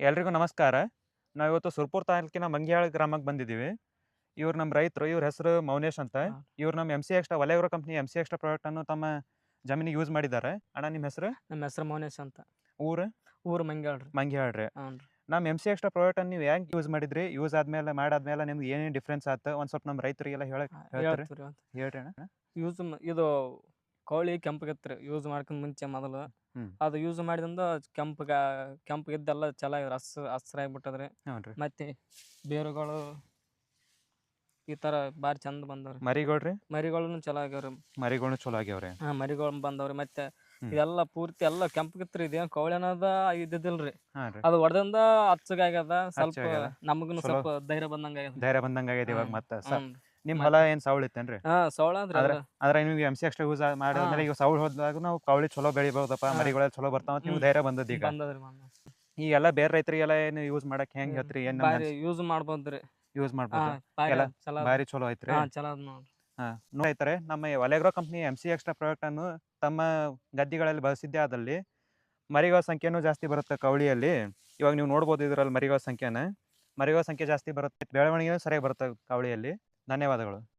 ಎಲ್ರಿಗೂ ನಮಸ್ಕಾರ. ನಾವು ಇವತ್ತು ಸುರ್ಪುರ್ ತಾಲೂಕಿನ ಮಂಗ್ಯಾಳ ಗ್ರಾಮಕ್ಕೆ ಬಂದಿದ್ದೀವಿ. ಇವ್ರು ನಮ್ಮ ರೈತರು ಇವ್ರ ಹೆಸರು ಮೌನೇಶ್ ಅಂತ. ಇವ್ರು ನಮ್ಮ ಎಂ ಸಿ ಎಕ್ಸ್ಟ್ರಾ ಒಲೆಯವರ ಕಂಪ್ನಿ ಎಂ ಸಿ ಎಕ್ಸ್ಟ್ರಾ ಪ್ರಾಡಕ್ಟನ್ನು ತಮ್ಮ ಜಮೀನಿಗೆ ಯೂಸ್ ಮಾಡಿದ್ದಾರೆ. ಅಣ್ಣ ನಿಮ್ಮ ಹೆಸರು? ನಮ್ಮ ಹೆಸರು ಮೌನೇಶ್ ಅಂತ. ಊರು? ಊರು ಮಂಗ್ಯಾಳ್ರಿ. ಮಂಗ್ಯಾಳ್ರಿ ನಮ್ಮ ಎಂ ಸಿ ಎಕ್ಸ್ಟ್ರಾ ಪ್ರಾಡಕ್ಟನ್ನು ನೀವು ಹೆಂಗೆ ಯೂಸ್ ಮಾಡಿದ್ರಿ? ಯೂಸ್ ಆದ್ಮೇಲೆ ಮಾಡಾದ್ಮೇಲೆ ನಿಮ್ಗೆ ಏನೇನು ಡಿಫ್ರೆನ್ಸ್ ಆಯ್ತು ಒಂದು ಸ್ವಲ್ಪ ನಮ್ಮ ರೈತರಿಗೆಲ್ಲ ಹೇಳಿ ಹೇಳ್ತೀರಿ? ಹೇಳ್ತೀವಿ ಹೇಳ್ರಿ ಅಣ್ಣ. ಯೂಸ್ ಇದು ಕೋಳಿ ಕೆಂಪು ರೀ ಯೂಸ್ ಮಾಡ್ಕೊಂಡ್ ಮುಂಚೆ ಮೊದಲು. ಹ್ಮ್. ಅದು ಯೂಸ್ ಮಾಡಿದಿಂದ ಕೆಂಪಗ ಕೆಂಪಗಿದ್ದೆಲ್ಲ ಚಲೋ ಹಸ್ ಹಸ್ರಾಗ್ಬಿಟ್ಟದ್ರಿ ಹ್ಞೂ ರೀ. ಮತ್ತೆ ಬೇರುಗಳು ಈ ತರ ಬಾರಿ ಚಂದ ಬಂದವ್ರಿ. ಮರಿಗಳ್ರಿ ಮರಿಗಳನ್ನು ಚಲೋ ಆಗ್ಯಾವ್ರಿ. ಮರಿಗಳು ಚಲೋ ಆಗ್ಯಾವ್ರಿ? ಹಾ ಮರಿಗಳು ಬಂದವ್ರಿ. ಮತ್ತೆ. ಇದೆಲ್ಲ ಪೂರ್ತಿ ಎಲ್ಲ ಕೆಂಪಗಿತ್ರಿ ಇದೇ ಕೋಳಿ ಅನ್ನೋದ ಇದ್ದಿದ್ದಿಲ್ರಿ ಹಾಂ ರೀ. ಅದು ಹೊಡೆದಿಂದ ಹಚ್ಚಗಾಗ್ಯದ ಸ್ವಲ್ಪ ಹಚ್ಚಗಾಗ್ಯದ. ನಮಗೂ ಸ್ವಲ್ಪ ಧೈರ್ಯ ಬಂದಂಗ ಧೈರ್ಯ ಬಂದಂಗ ಇವಾಗ. ಮತ್ತೆ. ಸ ಮತ್ತೆ- ಹೊಲ ಏನ್ ಸೌಳ್ ಇತ್ತೇನ್ರಿ? ಹಾ ಸೋಳ ಅಂದ್ರೆ ಆದ್ರೆ- ನಿಮ್ಗೆ ಎಂ ಸಿ ಎಕ್ಸ್ಟ್ರಾ ಯೂಸ್ ಮಾಡಿದ್ಮೇಲೆ ಈಗ ಸೌಳ್ ಹೋದಾಗ ನಾವು ಕವಳಿ ಚಲೋ ಬೆಳಿಬಹುದಪ್ಪ ಮರಿಗಳ ಮರಿಗಳೆಲ್ಲ ಚಲೋ ಬರ್ತಾವ ನೀವು ನಿಮ್ಗೆ. ಧೈರ್ಯ ಬಂದದ ಈಗ. ಬಂದದ್ರಿ ಎಲ್ಲಾ ಈಗೆಲ್ಲ ಬೇರೆ ರೈತರಿಗೆಲ್ಲ ಏನು ಯೂಸ್ ಮಾಡಕ್ ಹೆಂಗ್. ಹೇಳ್ತ್ರಿ? ಏನ್ ಯೂಸ್ ಮಾಡ್ಬೋದ್ರಿ. ಯೂಸ್ ಮಾಡ್ಬೋದು? ಬಾರಿ ಚಲೋ ಐತ್ರಿ ಹಾ ಚಲೋ ನೋಡ್ರಿ. ನೋಡ್ತಾರೆ ನಮ್ಮ ಒಲೆಗ್ರೋ company M C extra product ಅನ್ನು ತಮ್ಮ ಗದ್ದೆಗಳಲ್ಲಿ ಬಳಸಿದ್ದೆ ಆದಲ್ಲಿ ಮರಿಗಳ ಸಂಖ್ಯೆನೂ ಜಾಸ್ತಿ ಬರುತ್ತೆ ಕವಳಿಯಲ್ಲಿ. ಇವಾಗ ನೀವು ನೋಡ್ಬೋದು ಇದರಲ್ಲಿ ಮರಿಗಳ ಸಂಖ್ಯೆನ. ಮರಿಗಳ ಸಂಖ್ಯೆ ಜಾಸ್ತಿ ಬರುತ್ತೆ ಬೆಳವಣಿಗೆ ಸರಿಯಾಗಿ ಬರುತ್ತೆ ಕವಳಿಯಲ್ಲಿ. ಧನ್ಯವಾದಗಳು.